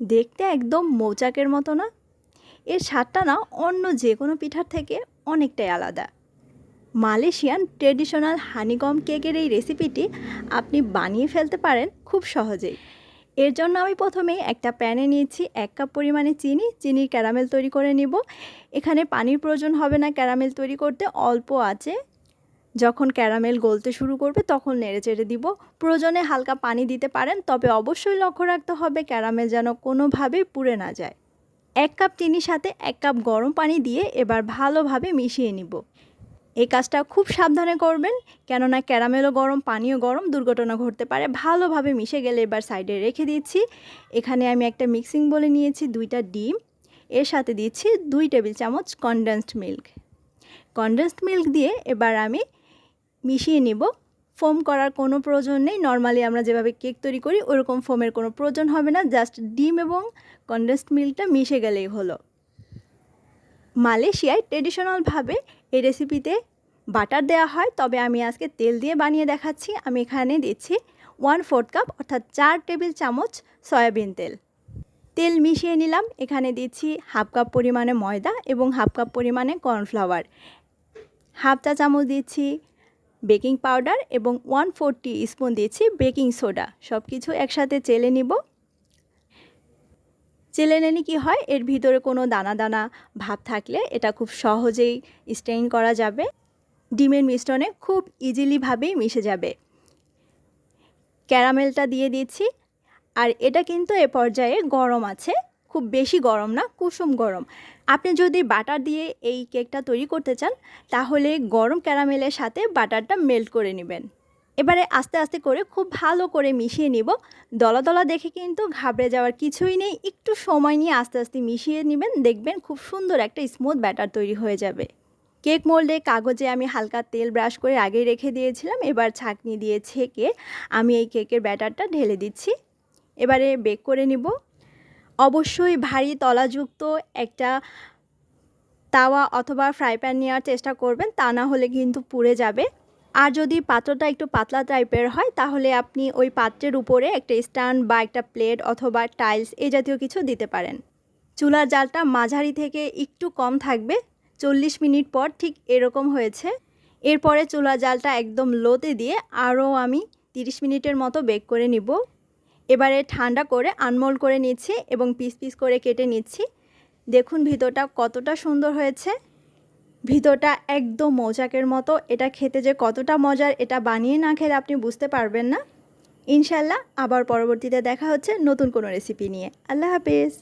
দেখতে একদম মৌচাকের মতো না? এর স্বাদটা না অন্য যে কোনো পিঠার থেকে অনেকটাই আলাদা। মালয়েশিয়ান ট্রেডিশনাল হানিকম কেকের এই রেসিপিটি আপনি বানিয়ে ফেলতে পারেন খুব সহজেই। এর জন্য আমি প্রথমেই একটা প্যানে নিয়েছি এক কাপ পরিমাণে চিনি। চিনির ক্যারামেল তৈরি করে নিব। এখানে পানির প্রয়োজন হবে না ক্যারামেল তৈরি করতে, অল্প আছে। যখন ক্যারামেল গলতে শুরু করবে, তখন নেড়ে চেড়ে দিব। প্রয়োজনে হালকা পানি দিতে পারেন, তবে অবশ্যই লক্ষ্য রাখতে হবে ক্যারামেল যেন কোনোভাবেই পুড়ে না যায়। এক কাপ চিনির সাথে এক কাপ গরম পানি দিয়ে এবার ভালোভাবে মিশিয়ে নিব। এই কাজটা খুব সাবধানে করবেন, কেননা ক্যারামেলও গরম, পানিও গরম, দুর্ঘটনা ঘটতে পারে। ভালোভাবে মিশে গেলে এবার সাইডে রেখে দিচ্ছি। এখানে আমি একটা মিক্সিং বলে নিয়েছি, দুইটা ডিম। এর সাথে দিচ্ছি দুই টেবিল চামচ কনডেন্সড মিল্ক কনডেন্সড মিল্ক দিয়ে এবার আমি মিশিয়ে নেব। ফোম করার কোনো প্রয়োজন নেই। নর্মালি আমরা যেভাবে কেক তৈরি করি, ওরকম ফোমের কোনো প্রয়োজন হবে না। জাস্ট ডিম এবং কনডেন্সড মিল্কটা মিশে গেলেই হলো। মালয়েশিয়ায় ট্রেডিশনালভাবে এই রেসিপিতে বাটার দেওয়া হয়। তবে আমি আজকে তেল দিয়ে বানিয়ে দেখাচ্ছি। আমি এখানে দিচ্ছি ওয়ান ফোর্থ কাপ অর্থাৎ চার টেবিল চামচ সয়াবিন তেল। তেল মিশিয়ে নিলাম। এখানে দিচ্ছি হাফ কাপ পরিমাণে ময়দা এবং হাফ কাপ পরিমাণে কর্নফ্লাওয়ার হাফ চা চামচ দিচ্ছি বেকিং পাউডার এবং ওয়ান ফোরটি স্পুন দিচ্ছি বেকিং সোডা। সব কিছু একসাথে চেলে নিব। চেলে নিলে কি হয়? এর ভিতরে কোনো দানা দানা ভাব থাকলে এটা খুব সহজেই স্টেইন করা যাবে। ডিমের মিশ্রণে খুব ইজিলিভাবেই মিশে যাবে। ক্যারামেলটা দিয়ে দিচ্ছি আর এটা কিন্তু এ পর্যায়ে গরম আছে। খুব বেশি গরম না, কুসুম গরম। আপনি যদি বাটার দিয়ে এই কেকটা তৈরি করতে চান, তাহলে গরম ক্যারামেলের সাথে বাটারটা মেল্ট করে নেবেন। এবারে আস্তে আস্তে করে খুব ভালো করে মিশিয়ে নিব। দলা দলা দেখে কিন্তু ঘাবড়ে যাওয়ার কিছুই নেই। একটু সময় নিয়ে আস্তে আস্তে মিশিয়ে নেবেন, দেখবেন খুব সুন্দর একটা স্মুথ ব্যাটার তৈরি হয়ে যাবে। কেক মোল্ডে কাগজে আমি হালকা তেল ব্রাশ করে আগে রেখে দিয়েছিলাম। এবার ছাঁকনি দিয়ে ছেঁকে আমি এই কেকের ব্যাটারটা ঢেলে দিচ্ছি। এবারে বেক করে নিব। অবশ্যই ভারী তলাযুক্ত একটা তাওয়া অথবা ফ্রাই প্যান নেওয়ার চেষ্টা করবেন, তা না হলে কিন্তু পুড়ে যাবে। আর যদি পাত্রটা একটু পাতলা টাইপের হয়, তাহলে আপনি ওই পাত্রের উপরে একটা স্ট্যান্ড বা একটা প্লেট অথবা টাইলস এই জাতীয় কিছু দিতে পারেন। চুলার জালটা মাঝারি থেকে একটু কম থাকবে, চল্লিশ মিনিট পর ঠিক এরকম হয়েছে। এরপরে চুলা জালটা একদম লোতে দিয়ে আরও আমি 30 মিনিটের মতো বেক করে নিব। এবারে ঠান্ডা করে আনমোল্ড করে নিচ্ছি এবং পিস পিস করে কেটে নিচ্ছি। দেখুন ভিতরটা কতটা সুন্দর হয়েছে। ভিতরটা একদম মৌচাকের মতো। এটা খেতে যে কতটা মজার, এটা বানিয়ে না খেলে আপনি বুঝতে পারবেন না। ইনশাল্লাহ আবার পরবর্তীতে দেখা হচ্ছে নতুন কোনো রেসিপি নিয়ে। আল্লাহ হাফেজ।